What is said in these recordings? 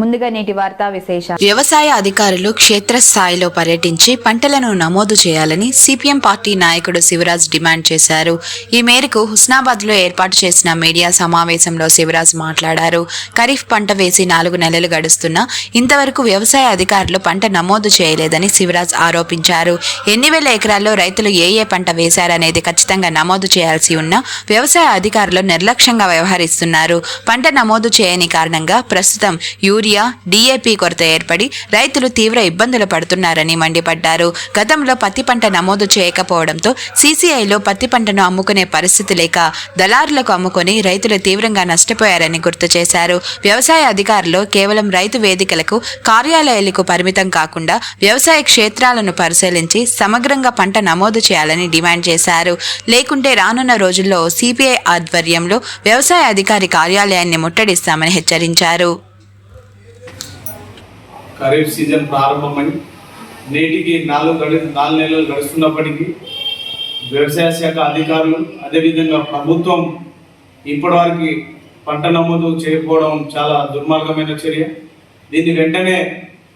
ముందుగా నేటి వార్తా విశేషాలు. వ్యవసాయ అధికారులు క్షేత్రస్థాయిలో పర్యటించి పంటలను నమోదు చేయాలని సిపిఎం పార్టీ నాయకుడు శివరాజ్ డిమాండ్ చేశారు. ఈ మేరకు హుస్నాబాద్లో ఏర్పాటు చేసిన మీడియా సమావేశంలో శివరాజ్ మాట్లాడారు. ఖరీఫ్ పంట వేసి నాలుగు నెలలు గడుస్తున్నా ఇంతవరకు వ్యవసాయ అధికారులు పంట నమోదు చేయలేదని శివరాజ్ ఆరోపించారు. ఎన్ని వేల ఎకరాల్లో రైతులు ఏ ఏ పంట వేశారనేది ఖచ్చితంగా నమోదు చేయాల్సి ఉన్నా వ్యవసాయ అధికారులు నిర్లక్ష్యంగా వ్యవహరిస్తున్నారు. పంట నమోదు చేయని కారణంగా ప్రస్తుతం యూ యూరియా డీఏపీ కొరత ఏర్పడి రైతులు తీవ్ర ఇబ్బందులు పడుతున్నారని మండిపడ్డారు. గతంలో పత్తి పంట నమోదు చేయకపోవడంతో సీసీఐలో పత్తి పంటను అమ్ముకునే పరిస్థితి లేక దళారులకు అమ్ముకొని రైతులు తీవ్రంగా నష్టపోయారని గుర్తు చేశారు. వ్యవసాయ అధికారులు కేవలం రైతు వేదికలకు కార్యాలయాలకు పరిమితం కాకుండా వ్యవసాయ క్షేత్రాలను పరిశీలించి సమగ్రంగా పంట నమోదు చేయాలని డిమాండ్ చేశారు. లేకుంటే రానున్న రోజుల్లో సిపిఐ ఆధ్వర్యంలో వ్యవసాయ అధికారి కార్యాలయాన్ని ముట్టడిస్తామని హెచ్చరించారు. ఖరీఫ్ సీజన్ ప్రారంభమై నేటికి నాలుగు గడి నాలుగు నెలలు గడుస్తున్నప్పటికీ వ్యవసాయ శాఖ అధికారులు అదేవిధంగా ప్రభుత్వం ఇప్పటివరకు పంట నమోదు చేయకపోవడం చాలా దుర్మార్గమైన చర్య. దీన్ని వెంటనే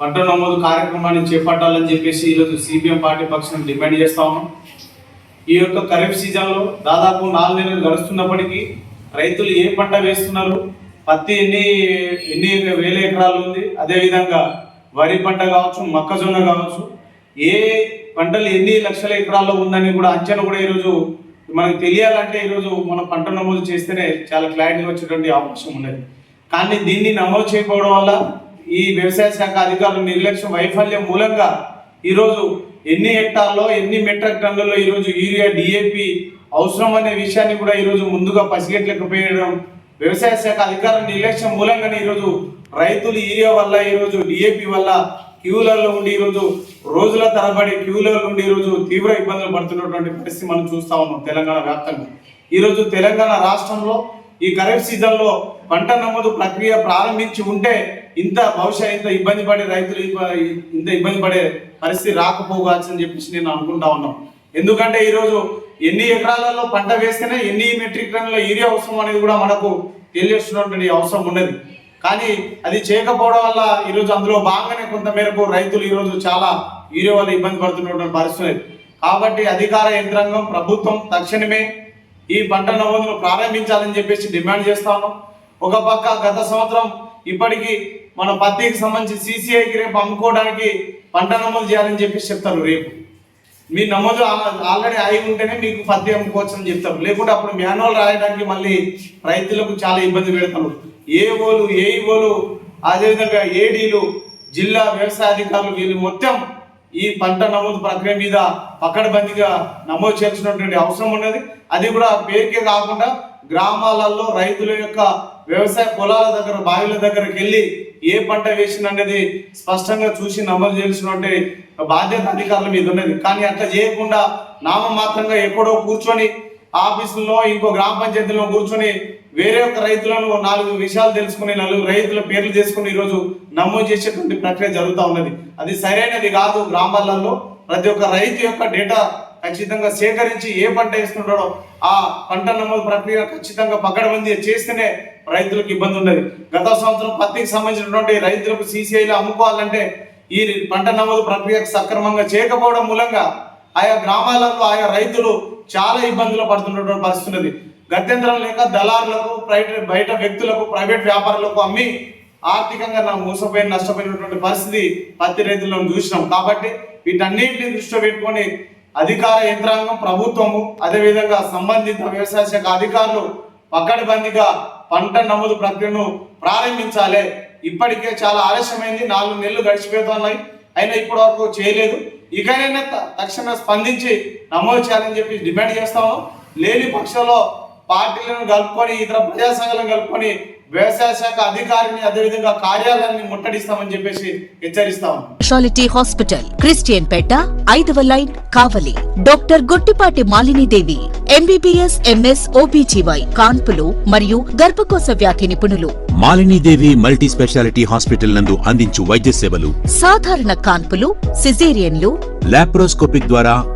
పంట నమోదు కార్యక్రమాన్ని చేపట్టాలని చెప్పేసి ఈరోజు సిపిఎం పార్టీ పక్షం డిమాండ్ చేస్తా ఉన్నాం. ఈ యొక్క ఖరీఫ్ సీజన్లో దాదాపు నాలుగు నెలలు గడుస్తున్నప్పటికీ రైతులు ఏ పంట వేస్తున్నారు? పత్తి ఎన్ని ఎన్ని వేల ఎకరాలు ఉంది? అదేవిధంగా వరి పంట కావచ్చు మొక్కజొన్న కావచ్చు ఏ పంటలు ఎన్ని లక్షల ఎకరాల్లో ఉందని కూడా అంచనా కూడా ఈరోజు మనకు తెలియాలంటే ఈరోజు మనం పంట నమోదు చేస్తేనే చాలా క్లారిటీ వచ్చేటువంటి అవకాశం ఉన్నది. కానీ దీన్ని నమోదు చేయకపోవడం వల్ల ఈ వ్యవసాయ శాఖ అధికారుల నిర్లక్ష్యం వైఫల్యం మూలంగా ఈరోజు ఎన్ని హెక్టార్లో ఎన్ని మెట్రిక్ టన్నుల్లో ఈరోజు యూరియా డిఏపి అవసరం అనే విషయాన్ని కూడా ఈరోజు ముందుగా పసిగట్టలేకపోయడం వ్యవసాయ శాఖ అధికారుల నిర్లక్ష్యం మూలంగానే ఈరోజు రైతులు యూరియా వల్ల ఈరోజు డిఏపి వల్ల క్యూలలో ఉండి ఈరోజు రోజుల తరబడి క్యూలలో ఉండి ఈరోజు తీవ్ర ఇబ్బందులు పడుతున్నటువంటి పరిస్థితి మనం చూస్తా ఉన్నాం తెలంగాణ వ్యాప్తంగా. ఈరోజు తెలంగాణ రాష్ట్రంలో ఈ ఖరీఫ్ సీజన్లో పంట నమోదు ప్రక్రియ ప్రారంభించి ఉంటే ఇంత బహుశా ఇంత ఇబ్బంది పడే రైతులు ఇంత ఇబ్బంది పడే పరిస్థితి రాకపోవచ్చు అని చెప్పేసి నేను అనుకుంటా ఉన్నాం. ఎందుకంటే ఈరోజు ఎన్ని ఎకరాలలో పంట వేస్తేనే ఎన్ని మెట్రిక్ టన్నుల యూరియా అవసరం అనేది కూడా మనకు తెలియజేస్తున్నటువంటి అవసరం ఉన్నది. కానీ అది చేయకపోవడం వల్ల ఈరోజు అందులో బాగానే కొంత మేరకు రైతులు ఈరోజు చాలా యూరియా వల్ల ఇబ్బంది పడుతున్నటువంటి పరిస్థితి కాబట్టి అధికార యంత్రాంగం ప్రభుత్వం తక్షణమే ఈ పంట నమోదును ప్రారంభించాలని చెప్పేసి డిమాండ్ చేస్తాము ఒక పక్క గత సంవత్సరం ఇప్పటికీ మన పత్తికి సంబంధించి సీసీఐకి రేపు అమ్ముకోవడానికి పంట నమోదు చేయాలని చెప్పేసి చెప్తారు రేపు. మీ నమోదు ఆ- ఆల్రెడీ అయి ఉంటేనే మీకు పద్యం అమ్ముకోవచ్చు అని చెప్తారు లేకుంటే అప్పుడు మాన్యువల్ రాయడానికి మళ్ళీ రైతులకు చాలా ఇబ్బంది పెడతారు ఏఓలు ఏఈఓలు అదేవిధంగా ఏడీలు జిల్లా వ్యవసాయ అధికారులు వీళ్ళు మొత్తం ఈ పంట నమోదు ప్రక్రియ మీద పకడ్బందీగా నమోదు చేసినటువంటి అవసరం ఉన్నది. అది కూడా పేరుకే కాకుండా గ్రామాలలో రైతుల యొక్క వ్యవసాయ పొలాల దగ్గర బావిల దగ్గరకు వెళ్ళి ఏ పంట వేసిందనేది స్పష్టంగా చూసి నమోదు చేయాల్సినటువంటి బాధ్యత అధికారుల మీద ఉన్నది. కానీ అట్లా చేయకుండా నామమాత్రంగా ఎక్కడో కూర్చొని ఆఫీసుల్లో ఇంకో గ్రామ పంచాయతీలో కూర్చొని వేరే ఒక రైతులను నాలుగు విషయాలు తెలుసుకుని నలుగురు రైతుల పేర్లు చేసుకుని ఈరోజు నమోదు చేసేటువంటి ప్రక్రియ జరుగుతూ ఉన్నది. అది సరైనది కాదు గ్రామాలలో. ప్రతి ఒక్క రైతు యొక్క డేటా ఖచ్చితంగా సేకరించి ఏ పంట వేస్తుంటాడో ఆ పంట నమోదు ప్రక్రియ ఖచ్చితంగా పకడ్బందీ చేస్తేనే రైతులకు ఇబ్బంది ఉండదు. గత సంవత్సరం పత్తికి సంబంధించినటువంటి రైతులకు సీసీఐలు అమ్ముకోవాలంటే ఈ పంట నమోదు ప్రక్రియకు సక్రమంగా చేయకపోవడం మూలంగా ఆయా గ్రామాలలో ఆయా రైతులు చాలా ఇబ్బందులు పడుతున్నటువంటి పరిస్థితి ఉన్నది. గత్యంతరం లేక దళారులకు ప్రైవేట్ బయట వ్యక్తులకు ప్రైవేట్ వ్యాపారులకు అమ్మి ఆర్థికంగా నా మోసపోయిన నష్టపోయినటువంటి పరిస్థితి పత్తి రైతులను చూసినాం. కాబట్టి వీటన్నింటిని దృష్టిలో పెట్టుకొని అధికార యంత్రాంగం ప్రభుత్వము అదేవిధంగా సంబంధిత వ్యవసాయ శాఖ అధికారులు పక్కడబందిగా పంట నమోదు ప్రక్రియను ప్రారంభించాలి. ఇప్పటికే చాలా ఆలస్యమైంది. నాలుగు నెలలు గడిచిపోతున్నాయి. అయినా ఇప్పటి వరకు చేయలేదు. ఇకనైనా త- తక్షణ స్పందించి నమోదు చేయాలని చెప్పి డిమాండ్ చేస్తాము లేని పక్షంలో పార్టీలను కలుపుకొని ఇతర ప్రజా సంఘాలను కలుపుకొని వ్యవసాయ శాఖ అధికారిని అదేవిధంగా కార్యాలయాన్ని ముట్టడిస్తామని చెప్పేసి హెచ్చరిస్తాము స్పెషాలిటీ హాస్పిటల్ క్రిస్టియన్ పేట ఐదవ line Kavali. Doctor Guttipati Malinidevi MBBS MS OBGY కాన్పులు మరియు గర్భకోశ వ్యాధి నిపుణులు. మాలినీదేవి మల్టీ స్పెషాలిటీ హాస్పిటల్ నందు అందించు వైద్య సేవలు. సాధారణ కాన్పులు సిజేరియన్లు. లాప్రోస్కోపిక్ ద్వారా